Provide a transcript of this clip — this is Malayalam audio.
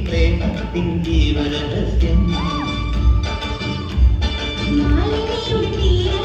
പ്രേമ തിങ്കീവരസ്യം മാലിനി